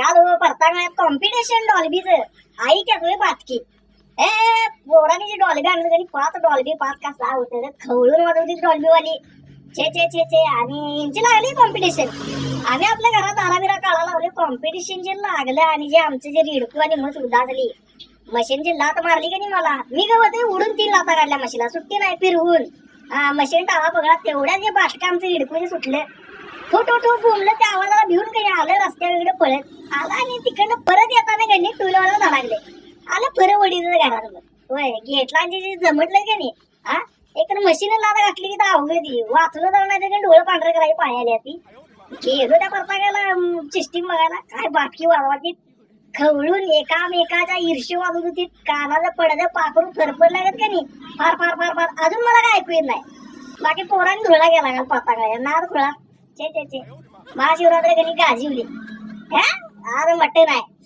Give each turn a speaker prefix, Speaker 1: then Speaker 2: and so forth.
Speaker 1: काल हो कॉम्पिटिशन डॉलबीचं. आई क्या तुम्ही बातकी? ए पोरांनी जी डॉल्बी आणलं त्यांनी पाच डॉल्बी पाच का सहा होते खवळून वाजवती डॉल्बीवाली. छे छे छे छे आणि यांची लागली कॉम्पिटिशन आम्ही आपल्या घरात आराबिरा काळा लावले. कॉम्पिटिशन जे लागलं आणि जे आमचे जे रिडकू आणि मस उदासली मशीनची लात मारली का नाही मला? मी गवत उडून तीन लाता काढल्या मशीला. सुट्टी नाही फिरवून. मशीन टाळा बघा तेवढ्या जे बाटका आमचे रिडकू जे सुटले. ठो ठो ठो त्या आवाजाला भिवून काही आलं रस्त्याकडे पळत. आला आणि तिकडनं परत येताना गणी टू धडागले आलं परत वडीचं घरात मग. होय गेटला जे जे जमटलं का नाही हा? एक मशीन लादा घातली की तर अवघड ती वाचलं तर नाही तर डोळं पांढरे करायची पाणी ती गेलो त्या परतागायला सिस्टीम बघायला. काय बाटकी वाजवायची? खवळून एकामेकाच्या ईर्ष्य वाजवत होती. कानाला पडदं पाखरून फरफड लागत का नाही? फार फार फार फार. अजून मला काय ऐकू येत नाही. बाकी पोरांनी धुळा गेला का परतागाळ्या नाद खुळा महाशिवरात्र कधी गाजीवली हा आज मटण आहे